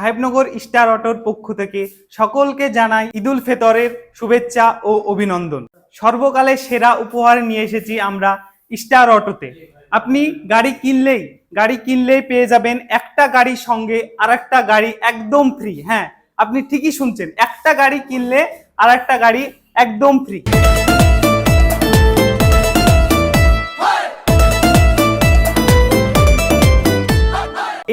Sahebnagar star অটোর পক্ষ থেকে সকলকে জানাই ঈদুল ফেতরের শুভেচ্ছা ও অভিনন্দন। সর্বকালে সেরা উপহার নিয়ে এসেছি আমরা স্টার অটোতে। আপনি গাড়ি কিনলেই গাড়ি কিনলেই পেয়ে যাবেন একটা গাড়ির সঙ্গে আর একটা গাড়ি একদম ফ্রি হ্যাঁ আপনি ঠিকই শুনছেন, একটা গাড়ি কিনলে আর একটা গাড়ি একদম ফ্রি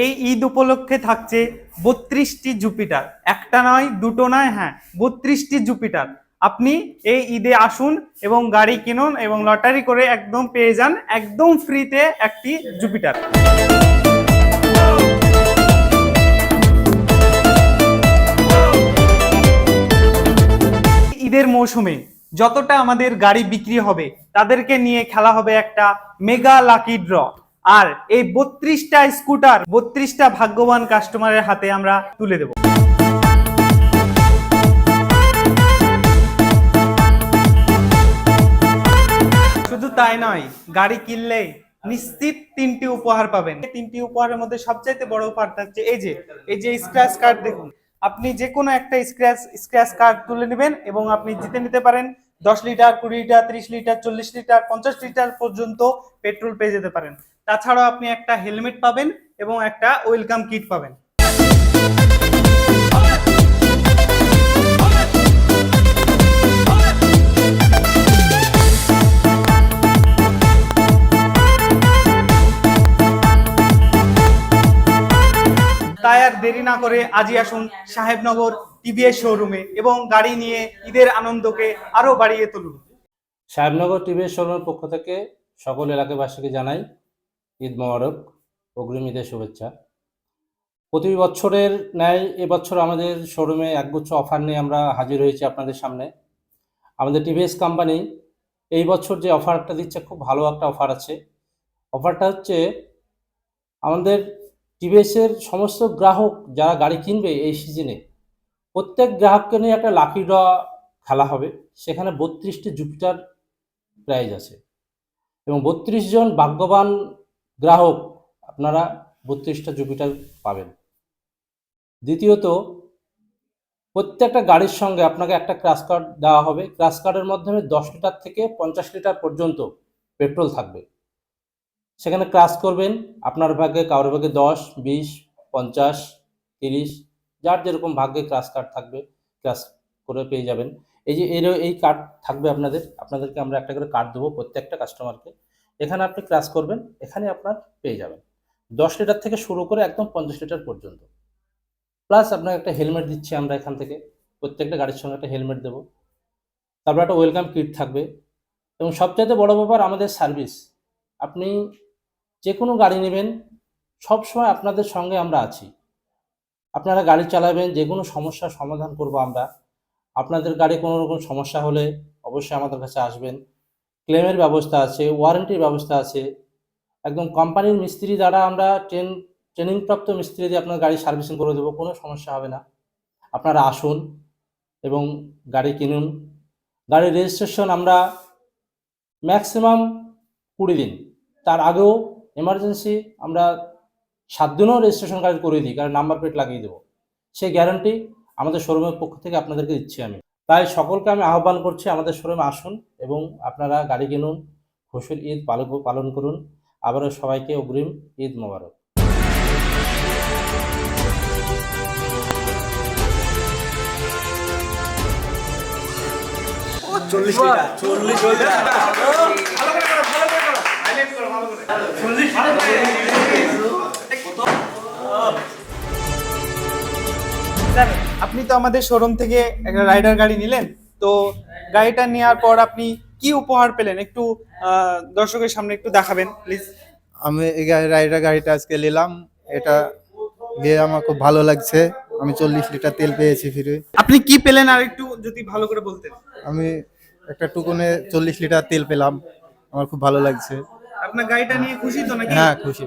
এই ঈদ উপলক্ষে থাকছে বত্রিশটি জুপিটার। একটা নয়, দুটো নয় হ্যাঁ বত্রিশটি জুপিটার। আপনি এই ঈদে আসুন এবং গাড়ি কিনুন এবং লটারি করে একদম পেয়ে যান, একদম ফ্রিতে একটি জুপিটার। ঈদের মৌসুমে যতটা আমাদের গাড়ি বিক্রি হবে, তাদেরকে নিয়ে খেলা হবে একটা মেগা লাকি ড্র। আর এই বত্রিশটা স্কুটার, বত্রিশটা ভাগ্যবান কাস্টমারের হাতে আমরা তুলে দেব। শুধু তাই নয়, গাড়ি কিনলে নিশ্চিত তিনটি উপহার পাবেন। তিনটি উপহারের মধ্যে সবচাইতে বড় উপহার থাকছে এই যে এই যে স্ক্র্যাচ কার্ড দেখুন। আপনি যে কোনো একটা স্ক্র্যাচ স্ক্র্যাচ কার্ড তুলে নেবেন এবং আপনি জিতে নিতে পারেন দশ লিটার, কুড়ি লিটার, ত্রিশ লিটার, চল্লিশ লিটার, পঞ্চাশ লিটার পর্যন্ত পেট্রোল পেয়ে যেতে পারেন। তাছাড়াও আপনি একটা হেলমেট পাবেন এবং একটা ওয়েলকাম কিট পাবেন। তাই আর দেরি না করে আজই আসুন সাহেবনগর টিভিএস শোরুমে এবং গাড়ি নিয়ে ঈদের আনন্দকে আরও বাড়িয়ে তুলুন। সাহেবনগর টিভিএস শোরুমের পক্ষ থেকে সকল এলাকাবাসীকে জানাই ঈদ মোবারক, অগ্রিম ঈদের শুভেচ্ছা। প্রতি বছরের ন্যায় এবছর আমাদের শোরুমে একগুচ্ছ অফার নিয়ে আমরা হাজির হয়েছি আপনাদের সামনে। আমাদের টিভিএস কোম্পানি এই বছর যে অফারটা দিচ্ছে, খুব ভালো একটা অফার আছে। অফারটা হচ্ছে আমাদের টিভিএসের সমস্ত গ্রাহক যারা গাড়ি কিনবে এই সিজনে, প্রত্যেক গ্রাহককে নিয়ে একটা লাকি ড্র খেলা হবে। সেখানে বত্রিশটি জুপিটার প্রাইজ আছে এবং বত্রিশ জন ভাগ্যবান গ্রাহক, আপনারা বত্রিশটা জুপিটার পাবেন। দ্বিতীয়ত, প্রত্যেকটা গাড়ির সঙ্গে আপনাকে একটা ক্রাশ কার্ড দেওয়া হবে। ক্রাশ কার্ডের মাধ্যমে দশ লিটার থেকে পঞ্চাশ লিটার পর্যন্ত পেট্রোল থাকবে। সেখানে ক্রাশ করবেন, আপনার ভাগ্যে কারোর ভাগ্যে দশ, বিশ, পঞ্চাশ, তিরিশ, যার যেরকম ভাগ্যে ক্রাশ কার্ড থাকবে, ক্রাশ করে পেয়ে যাবেন। এই যে এর এই কার্ড থাকবে আপনাদের। আপনাদেরকে আমরা একটা করে কার্ড দেবো প্রত্যেকটা কাস্টমারকে। এখানে আপনি ক্লাস করবেন, এখানে আপনার পেয়ে যাবেন। দশ লিটার থেকে শুরু করে একদম পঞ্চাশ লিটার পর্যন্ত। প্লাস আপনাকে একটা হেলমেট দিচ্ছি আমরা এখান থেকে। প্রত্যেকটা গাড়ির সঙ্গে একটা হেলমেট দেবো। তারপর একটা ওয়েলকাম কিট থাকবে। এবং সবচাইতে বড় ব্যাপার আমাদের সার্ভিস আপনি যে কোনো গাড়ি নেবেন, সবসময় আপনাদের সঙ্গে আমরা আছি। আপনারা গাড়ি চালাবেন যে কোনো সমস্যার সমাধান করব আমরা। আপনাদের গাড়ি কোনো রকম সমস্যা হলে অবশ্যই আমাদের কাছে আসবেন। ক্লেমের ব্যবস্থা আছে ওয়ারেন্টির ব্যবস্থা আছে। একদম কোম্পানির মিস্ত্রি দ্বারা আমরা ট্রেন ট্রেনিংপ্রাপ্ত মিস্ত্রি দিয়ে আপনার গাড়ি সার্ভিসিং করে দেবো, কোনো সমস্যা হবে না। আপনারা আসুন এবং গাড়ি কিনুন। গাড়ির রেজিস্ট্রেশন আমরা ম্যাক্সিমাম কুড়ি দিন। তার আগেও এমার্জেন্সি আমরা সাত দিনও রেজিস্ট্রেশন গাড়ি করে দিই, কারণ নাম্বার প্লেট লাগিয়ে দেবো। সেই গ্যারান্টি আমাদের শোরুমের পক্ষ থেকে আপনাদেরকে দিচ্ছি আমি। তাই সকলকে আমি আহ্বান করছি আমাদের শোরুমে আসুন এবং আপনারা গাড়ি কিনুন খুশির ঈদ পালন পালন করুন। আবারও সবাইকে অগ্রিম ঈদ মোবারক। চল্লিশ চল্লিশ স্যার আপনি তো আমাদের শোরুম থেকে একটা রাইডার গাড়ি নিলেন। তো গাড়িটা নেওয়ার পর আপনি কি উপহার পেলেন? একটু দর্শকের সামনে একটু দেখাবেন প্লিজ আমি এই রাইডার গাড়িটা আজকে নিলাম। এটা দিয়ে আমার খুব ভালো লাগছে। আমি চল্লিশ লিটার তেল পেয়েছি ফিরে। আপনি কি পেলেন? আর একটু যদি ভালো করে বলতেন। আমি একটা টুকুনে চল্লিশ লিটার তেল পেলাম। আমার খুব ভালো লাগছে। আপনার গাড়িটা নিয়ে খুশি তো নাকি? হ্যাঁ খুশি।